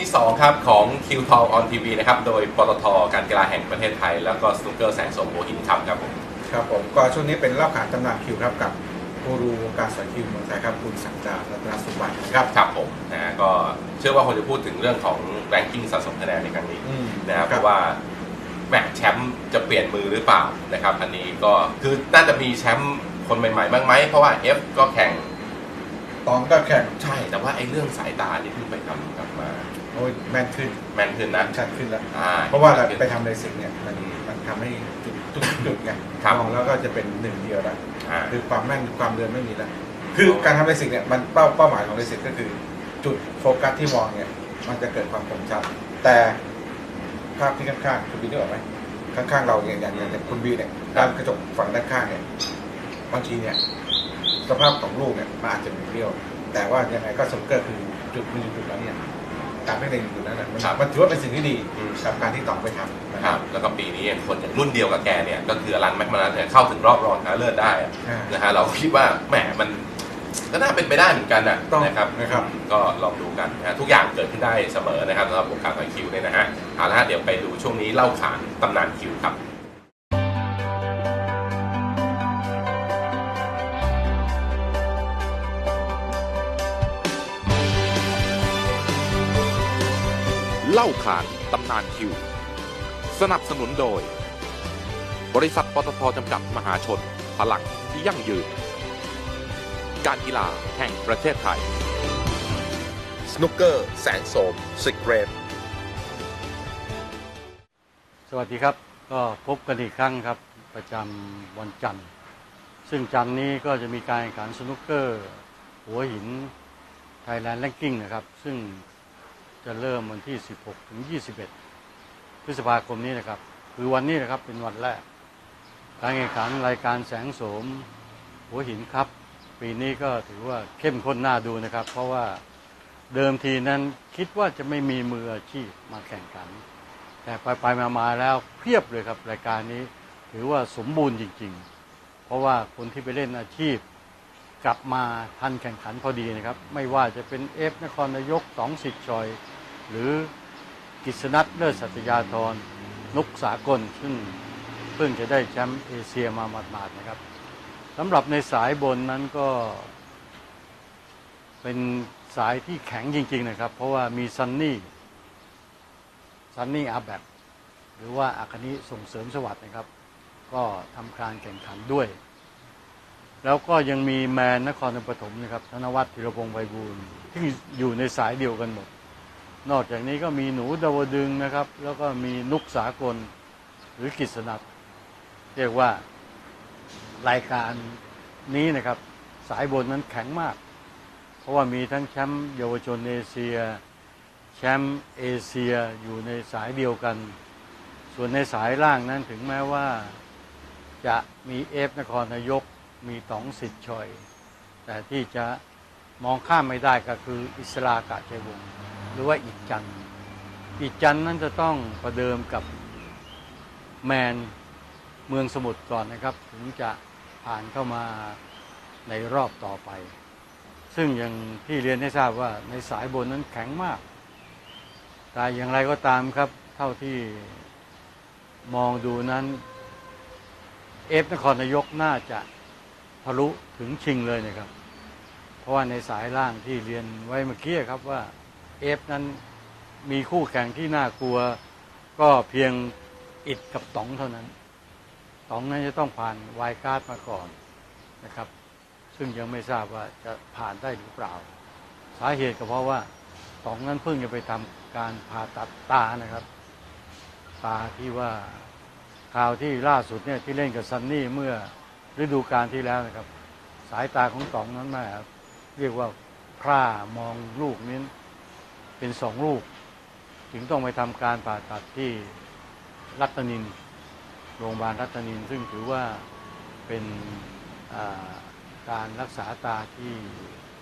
ที่ 2 ครับ ของ Q t a l on TV นะครับ โดยปตทการกีฬาแห่งประเทศไทย แล้วก็สนุกเกอร์แสงสมโมหินครับครับผมครับผมก็ช่วงนี้เป็นรอบขานตำนานคิวครับกับกูรูวงการสอยคิวเมืองไทยครับคุณสังจารัตนสุวรรณครับครับผมนะฮะก็เชื่อว่าคนจะพูดถึงเรื่องของ ranking สะสมคะแนนในครั้งนี้อืมนะครับเพราะว่าแมตช์แชมป์จะเปลี่ยนมือหรือเปล่านะครับ อันนี้ก็คือน่าจะมีแชมป์คนใหม่ๆบ้างไหมเพราะว่า F ก็แข่ง ตองก็แข่งใช่แต่ว่าไอ้เรื่องสายตาที่เพิ่งไปทำกลับมาโอ้ยแม่นขึ้นแม่นขึ้นนะชัดขึ้นแล้ว อ่าเพราะว่าเราไปทำในสิ่งเนี่ยมันมันทำให้จุดจุดจุดไงครับมองแล้วก็จะเป็นหนึ่งเดียวแล้วอ่าคือความแม่นความเดินไม่มีแล้วคือการทำในสิ่งเนี่ยมันเป้าเป้าหมายของในสิ่งก็คือ จุดโฟกัสที่มองเนี่ยมันจะเกิดความคมชัด แต่ภาพที่ข้างๆคุณบีนึกออกไหมข้างๆเราเนี่ยอย่างอย่างอย่างคุณบีเนี่ยด้านกระจกฝั่งด้านข้างเนี่ยบางทีเนี่ย สภาพของลูกเนี่ยมันอาจจะมีเรี้ยว แต่ว่ายังไงก็สมเกอร์คือจุดมันอยู่จุดนั้นเนี่ยการไม่ได้อยู่จุดนั้นนะมันครับมันถือว่าเป็นสิ่งที่ดีอืม กับการที่ตองไปทำนะคครัรับบแล้วก็ปีนี้คนอย่างรุ่นเดียวกับแกเนี่ยก็คืออลันแม็กมานัสเนี่ยเข้าถึงรอบรองชนะเลิศได้อะอ่า นะฮะเราคิดว่าแหมมันก็น่าเป็นไปได้เหมือนกันนะต้องนะครับนะครับ ก็ลองดูกันนะฮะทุกอย่างเกิดขึ้นได้เสมอนะครับสำหรับวงการไอคิวเนี่ยนะฮะเอาละฮะเดี๋ยวไปดูช่วงนี้เล่าขานตำนานคิวครับ เล่าขานตำนานคิว สนับสนุนโดย บริษัทปตทจำกัดมหาชน พลังที่ยั่งยืน การกีฬาแห่งประเทศไทย สนุกเกอร์แสงโสมสิกเรนสวัสดีครับ ก็พบกันอีกครั้งครับ ประจำวันจันทร์ ซึ่งจันทร์นี้ก็จะมีการแข่งขันสนุกเกอร์ หัวหิน Thailand Ranking นะครับ ซึ่ง จะเริ่มวันที่ 16 ถึง 21 พฤษภาคมนี้นะครับ คือวันนี้นะครับเป็นวันแรก การแข่งขันรายการแสงโสม หัวหินครับ ปีนี้ก็ถือว่าเข้มข้นน่าดูนะครับ เพราะว่าเดิมทีนั้นคิดว่าจะไม่มีมืออาชีพมาแข่งขัน แต่ไปไปมามาแล้วเพียบเลยครับรายการนี้ ถือว่าสมบูรณ์จริง ๆ เพราะว่าคนที่ไปเล่นอาชีพ กลับมาทันแข่งขันพอดีนะครับ ไม่ว่าจะเป็นเอฟนครนายกสองสิทธิ์ชอย หรือกิษณัทเลิศสัตยาธรนุกสากล ซึ่งเพิ่งจะได้แชมป์เอเชียมาหมาดๆนะครับสำหรับในสายบนนั้นก็ เป็นสายที่แข็งจริง ๆ นะครับ เพราะว่ามีซันนี่ซันนี่อาแบกหรือว่าอาคานิส่งเสริมสวัสดิ์นะครับ ก็ทำการแข่งขันด้วย แล้วก็ยังมีแมนนครปฐมนะครับธนวัฒน์ธีรพงศ์ไพบูลย์ที่อยู่ในสายเดียวกันหมด นอกจากนี้ก็มีหนูดาวดึงนะครับ แล้วก็มีนุกสากลหรือกิษณัทเรียกว่ารายการนี้นะครับ สายบนนั้นแข็งมาก เพราะว่ามีทั้งแชมป์เยาวชนเอเชีย แชมป์เอเชียอยู่ในสายเดียวกัน ส่วนในสายล่างนั้นถึงแม้ว่า จะมีเอฟนครนายก มีตองสิทธิ์ชอย แต่ที่จะมองข้ามไม่ได้ก็คืออิสลากะชัยวงหรือว่าอิจจันอิจจันนั้นจะต้องประเดิมกับแมนเมืองสมุทรก่อนนะครับ ถึงจะผ่านเข้ามาในรอบต่อไป ซึ่งอย่างที่เรียนให้ทราบว่าในสายบนนั้นแข็งมาก แต่อย่างไรก็ตามครับ เท่าที่มองดูนั้น เอฟนครนายกน่าจะ ทะลุถึงชิงเลยนะครับ เพราะว่าในสายล่างที่เรียนไว้เมื่อกี้ครับว่าเอฟนั้นมีคู่แข่งที่น่ากลัว ก็เพียงอิดกับต๋องเท่านั้นต๋องนั้นจะต้องผ่านวายการ์ดมาก่อนนะครับ ซึ่งยังไม่ทราบว่าจะผ่านได้หรือเปล่า สาเหตุก็เพราะว่าต๋องนั้นเพิ่งจะไปทำการผ่าตัดตานะครับ ตาที่ว่าข่าวที่ล่าสุดเนี่ยที่เล่นกับซันนี่เมื่อ ฤดูกาลที่แล้วนะครับ สายตาของต๋องนั้นแม่เรียกว่าพร่ามองลูกนี้เป็นสองลูก จึงต้องไปทำการผ่าตัดที่รัตนิน โรงพยาบาลรัตนิน ซึ่งถือว่าเป็นการรักษาตาที่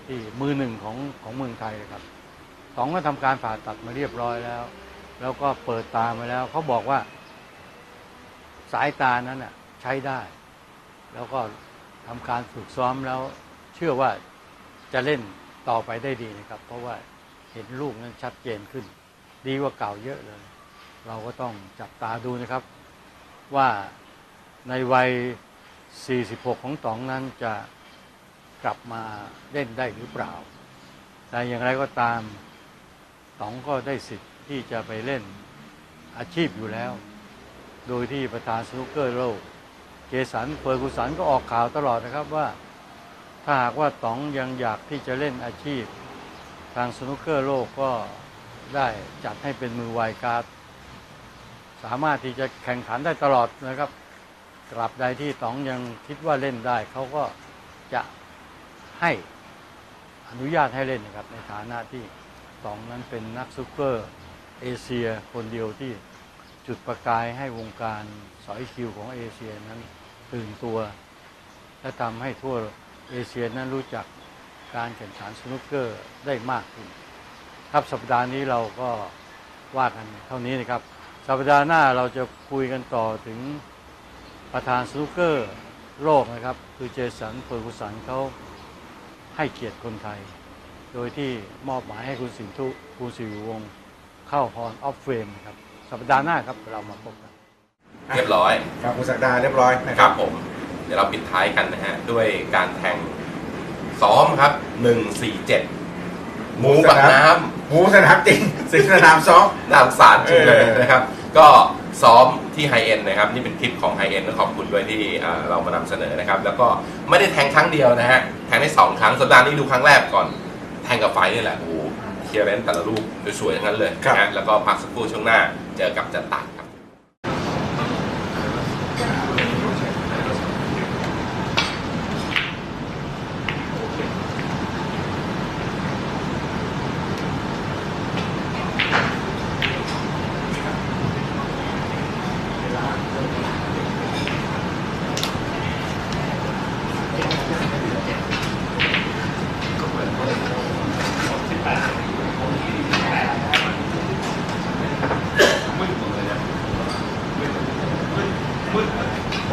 ที่มือหนึ่งของของเมืองไทยนะครับต๋องก็ทำการผ่าตัดมาเรียบร้อยแล้ว แล้วก็เปิดตามาแล้วเขาบอกว่า สายตานั้นน่ะใช้ได้ แล้วก็ทำการฝึกซ้อมแล้วเชื่อว่าจะเล่นต่อไปได้ดีนะครับ เพราะว่าเห็นลูกนั้นชัดเจนขึ้น ดีกว่าเก่าเยอะเลย เราก็ต้องจับตาดูนะครับ ว่าในวัย 46 ของต๋องนั้นจะกลับมาเล่นได้หรือเปล่า แต่อย่างไรก็ตามต๋องก็ได้สิทธิ์ที่จะไปเล่นอาชีพอยู่แล้ว โดยที่ประธานสนุกเกอร์โลก เจสันเฟอร์กุสันก็ออกข่าวตลอดนะครับว่า ถ้าหากว่าต๋องยังอยากที่จะเล่นอาชีพ ทางสนุกเกอร์โลกก็ได้จัดให้เป็นมือไวการ์ดสามารถที่จะแข่งขันได้ตลอดนะครับ กลับใดที่ต๋องยังคิดว่าเล่นได้ เขาก็จะให้อนุญาตให้เล่นนะครับ ในฐานะที่ต๋องนั้นเป็นนักสนุกเกอร์เอเชียคนเดียวที่จุดประกายให้วงการสอยคิวของเอเชียนั้น ตื่นตัว และทำให้ทั่วเอเชียนั้นรู้จักการแข่งขันสนุกเกอร์ได้มากขึ้น ครับสัปดาห์นี้เราก็ว่ากันเท่านี้นะครับ สัปดาห์หน้าเราจะคุยกันต่อถึงประธานสนุกเกอร์โลกนะครับ คือเจสันเฟอร์กุสันเขาให้เกียรติคนไทย โดยที่มอบหมายให้คุณสินทุคุณสิริวงเข้าฮอนออฟเฟรมครับ สัปดาห์หน้าครับเรามาพบกัน เรียบร้อยครับคุณศักดาเรียบร้อยนะคครัรับบผม เดี๋ยวเราปิดท้ายกันนะฮะ ด้วยการแทงซ้อมครับหนึ่งสี่เจ็ดหมูกับน้หมูสนามจริงสิงสนามซ้อมำน่าสงสารจริงเลยเออ นะครับ ก็ซ้อมที่ไฮเอ็นนะครับ นี่เป็นคลิปของไฮเอ็นต้องขอบคุณด้วยที่เอ่อเรามานำเสนอนะครับ แล้วก็ไม่ได้แทงครั้งเดียวนะฮะ แทงได้สองครั้งสัปดาห์นี้ดูครั้งแรกก่อน แทงกับไฟนี่แหละโอ้โหเคลียร์เรนแต่ละลูกสวยๆทั้งนั้นเลยนะฮะแล้วก็พักสักครู่ช่วงหน้าเจอกับจันตัดครับ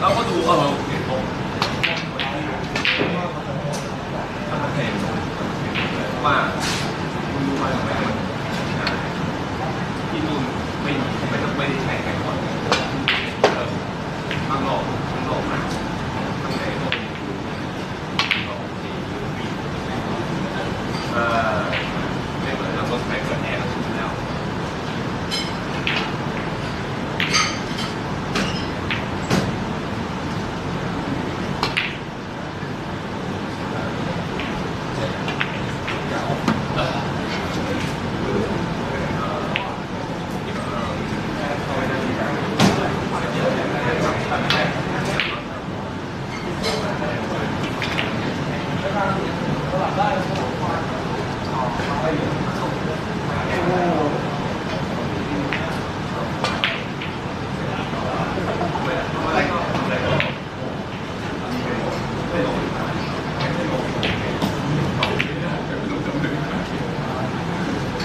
เราก็ดูเออเคตรงถ้ามันเป็นว่าคุณรู้มาจากไหนที่นู่นไม่ไม่ต้องไม่ได้ใช้แค่คนข้างนอกข้างนอกนะข้างในก็ก็โอเคเออไม่เหมือนเรารถไฟเปิดแอร์แ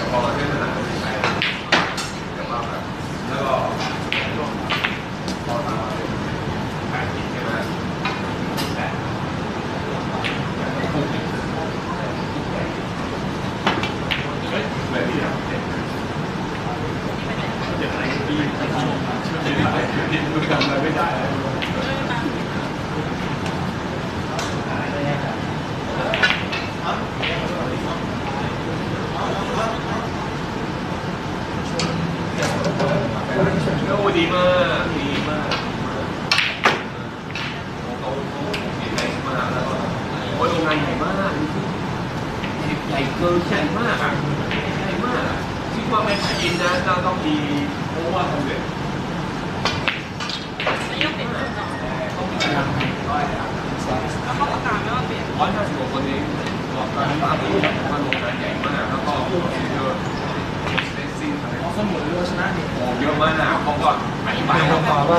ล้ว พอเล่นสนามไปแล้วก็แบบแล้วก็พอมาแปดปีใช่ไหมแต่แบบนี้เจ็ดเจ็ดอะไรปีเจ็ดอะไรเจ็ดมันทำอะไรไม่ได้ โอ้ดีมากดีมากเขาเขาเก่งมากแล้วก็โอ้ยโรงงานใหญ่มากใหญ่เกินใหญ่มากอะใหญ่มากอะคิดว่าไม่ขายอินนะเราต้องมีเพราะว่าสำเร็จนายกเป็นคนต่อเขาประกาศไหมว่าเปลี่ยนร้อยห้าสิบกว่าคนเองบอกการตามที่ว่าโรงงานใหญ่มาก แล้วก็โปรซีเจอร์เซสซิ่งอะไรสมุนโรชนะเนี่ยโอ้เยอะมากเขาก็อธิบายให้ฟังว่า